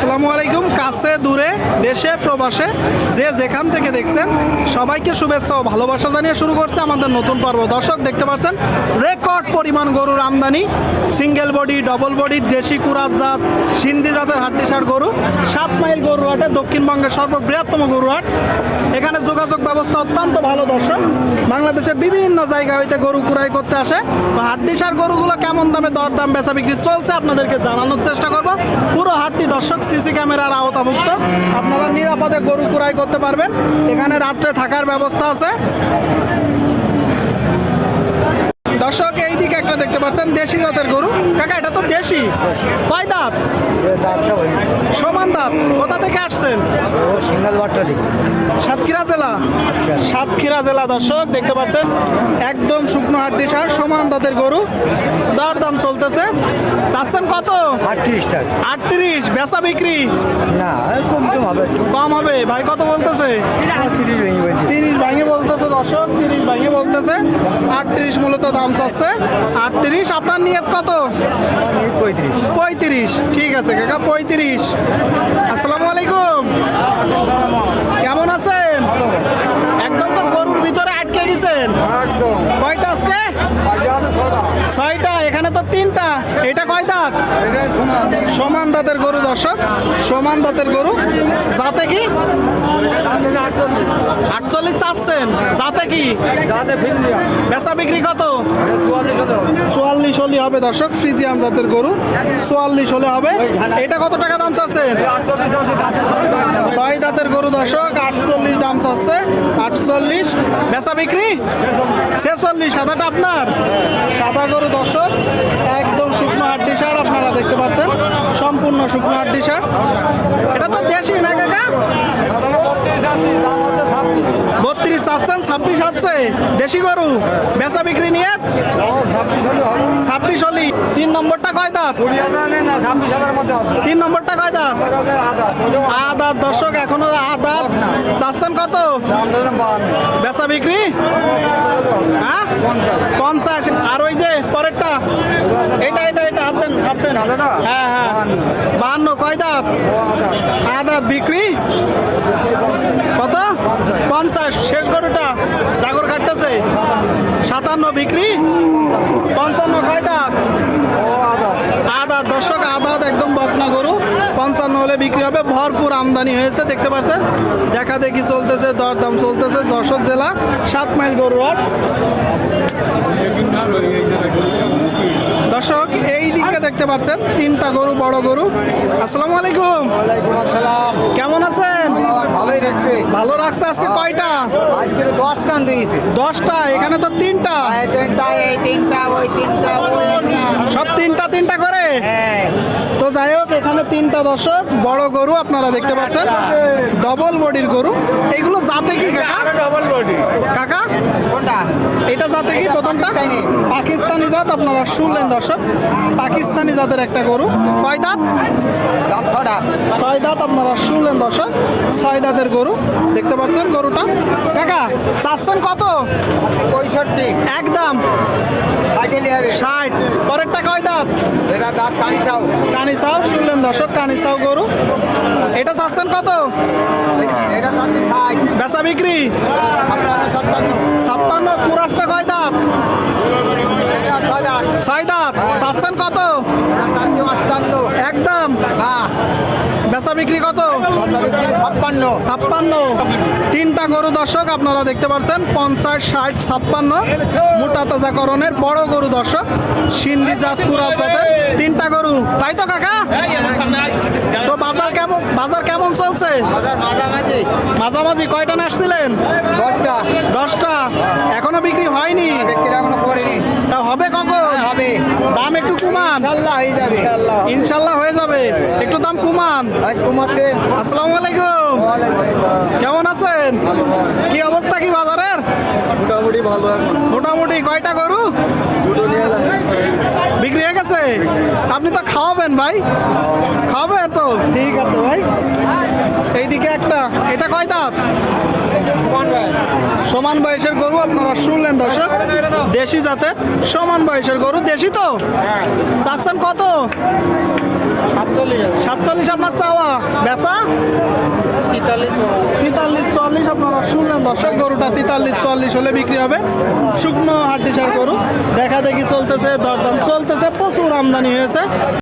আসসালামু আলাইকুম, কাছে, দূরে, দেশে, প্রবাসে, যে যেখান থেকে দেখছেন, সবাইকে শুভেচ্ছা ও ভালোবাসা জানিয়ে শুরু করছে আমাদের নতুন পর্ব। দর্শক, দেখতে পাচ্ছেন, রেকর্ড পরিমাণ গরুর আমদানি সিঙ্গেল বডি ডবল বডি দেশি কুরাত জাত, সিন্ধি জাতের হাড্ডিসার গরু, সাত মাইল গরু হাটে, দক্ষিণবঙ্গের সর্ববৃহত্তম গরু হাট। এখানে যোগাযোগ ব্যবস্থা অত্যন্ত ভালো, দর্শক। বাংলাদেশের বিভিন্ন জায়গা হইতে গরু কুড়াই করতে আসে। হাড্ডিসার গরুগুলো কেমন দামে দর দাম বেচা বিক্রি চলছে, আপনাদেরকে জানানোর চেষ্টা করব। ক্যামেরার আওতাভুক্ত। আপনারা নিরাপদে গরু কুড়াই করতে পারবেন। এখানে রাত্রে থাকার ব্যবস্থা আছে। দর্শক এই দিকে একটা দেখতে পাচ্ছেন দেশি জাতের গরু। কাকা এটা তো দেশি। কয় দাঁত? সমান দাঁত। কোথা থেকে আসছেন? সাতক্ষীরা জেলা? সাতক্ষীরা। জেলা দর্শক দেখতে পাচ্ছেন একদম শুকনো হাড্ডি সার সমান দাঁতের গরু। দর দাম চলতেছে। চাচ্ছেন কত? আটত্রিশ টাকা। আটত্রিশ। বেচা বিক্রি? না কম কম হবে কম হবে। ভাই কত বলতেছে? তিরিশ ভাঙে বলতেছে দর্শক তিরিশ ভাঙে বলতেছে। আটত্রিশ মূলত দাম চাচ্ছে আটত্রিশ আপনার নিয়ত কত? পঁয়ত্রিশ। পঁয়ত্রিশ। ঠিক আছে কাকা পঁয়ত্রিশ। আসসালামু আলাইকুম কেমন আছেন একদম তো গরুর ভিতরে আটকে গেছেন কয়টা আজকে ছয়টা এখানে তো তিনটা এটা কয় দাঁত সমান দাঁতের গরু দর্শক, সমান দাঁতের গরু। যাতে কি? আটচল্লিশ চাচ্ছেন। যাতে কি? বেচা বিক্রি কত? চুয়াল্লিশ হলে হবে দর্শক, ফ্রিজিয়ান জাতের গরু। চুয়াল্লিশ হলে হবে। এটা কত টাকা দাম চাচ্ছেন? ছয় দাঁতের গরু দর্শক, আটচল্লিশ দাম চাচ্ছে। আটচল্লিশ। বেচা বিক্রি? ছেচল্লিশ। সাদাটা আপনার? সাদা গরু দর্শক, একদম শুকনো হাড্ডি পাচ্ছেন সম্পূর্ণ শুকনো হাড্ডি সার এটা তো দেশি না কাকা? বত্রিশ চাচ্ছেন, ছাব্বিশ আছে দেশি গরু, বেচা বিক্রি নিয়ে? ছাব্বিশ হলি। তিন নম্বরটা কয় দাঁত? তিন নম্বরটা কয় দাঁত? আদাত। দর্শক, এখনও আদাত। চাচ্ছেন কত? বেচা বিক্রি হ্যাঁ পঞ্চাশ আর ওই যে পরেরটা এটা এটা এটা হাত দেন হাত দেন হ্যাঁ হ্যাঁ। বাহান্ন, কয় দাঁত? বিক্রি? কত? পঞ্চাশ। শেষ গরুটা জাগর কাটতেছে। সাতান্ন বিক্রি? পঞ্চান্ন, কয় দাঁত? আদাত দর্শক আদাত একদম বকনা গরু। পঞ্চান্ন হলে বিক্রি হবে। ভরপুর আমদানি হয়েছে, দেখতে পাচ্ছেন দেখা দেখি চলতেছে, দরদাম চলতেছে। যশোর জেলা সাত মাইল গরু দিকে দেখতে পাচ্ছেন তিনটা গরু বড় গরু। আসসালামু আলাইকুম। ওয়ালাইকুম আসসালাম। কেমন আছেন? ভালোই রাখছে ভালো রাখছে আজকে কয়টা? আজকে দশটা দিয়েছে দশটা এখানে তো তিনটা। তিনটা এই তিনটা ওই তিনটা সব তিনটা তিনটা করে? হ্যাঁ। তো যাই হোক এখানে তিনটা দর্শক বড় গরু আপনারা দেখতে পাচ্ছেন। ডবল বডির গরু। এগুলো জাতে কি কাকা? ডবল বডি কাকা? কোনটা? এটা জাতে কি প্রথমটা? পাকিস্তানি। জাত আপনারা শুনলেন দর্শক। পাকিস্তানি জাতের একটা গরু। কয় দাঁত? ছটা ছয় দাঁত আপনারা শুনলেন দর্শক। ছয় দাঁতের গরু। দেখতে পাচ্ছেন গরুটা? কাকা চাচ্ছেন কত? পঁয়ষট্টি। একদম। ষাট। পরেরটা কয় দাঁত? এটা দাঁত কানি চাও কানি সাউ শুনলেন দর্শক, কানি সাউ গরু। এটা চাচ্ছেন কত? এটা চাচ্ছে ষাট বেচা বিক্রি? ছাপ্পান্ন। কুরাশটা কয় দাঁত? ছয় দাঁত। চাচ্ছেন কত এটা চাচ্ছে অষ্টান্ন একদম হ্যাঁ বেচা বিক্রি কত? ছাপ্পান্ন। ছাপ্পান্ন। তিনটা গরু দর্শক আপনারা দেখতে পাচ্ছেন পঞ্চাশ ষাট ছাপ্পান্ন। মোটা তাজাকরণের বড় গরু দর্শক সিন্ধি জাত কুরাত জাতের তিনটা গরু। তাই তো কাকা? তো বাজার কেমন বাজার কেমন চলছে? মাঝামাঝি। মাঝামাঝি কয়টা আসছিলেন? দশটা। দশটা এখনও বিক্রি হয়নি ব্যক্তিরা এখনও করেনি তা হবে কখন হবে দাম একটু কমান ইনশাল্লাহ হয়ে যাবে। ইনশাল্লাহ হয়ে যাবে। একটু দাম কমান। কমাচ্ছে। আসসালামু আলাইকুম। কেমন আছেন? কি অবস্থা কি বাজারের? মোটামুটি ভালো মোটামুটি কয়টা গরু? দুটো নিয়ে বিক্রি হয়ে গেছে? আপনি তো খাওয়াবেন ভাই। খাওয়াবেন তো? ঠিক আছে ভাই। এইদিকে একটা। এটা কয় দাঁত? সমান বয়সের গরু আপনারা শুনলেন দর্শক। দেশি জাতের সমান বয়সের গরু দেশি তো? চাচ্ছেন কত? সাতচল্লিশ। আপনার চাওয়া। বেচা? তেতাল্লিশ চল্লিশ আপনারা শুনলেন দর্শক। গরুটা তেতাল্লিশ চল্লিশ হলে বিক্রি হবে। শুকনো হাড্ডিসার গরু। দেখা দেখি চলতেছে দরদাম চলতেছে প্রচুর আমদানি হয়েছে।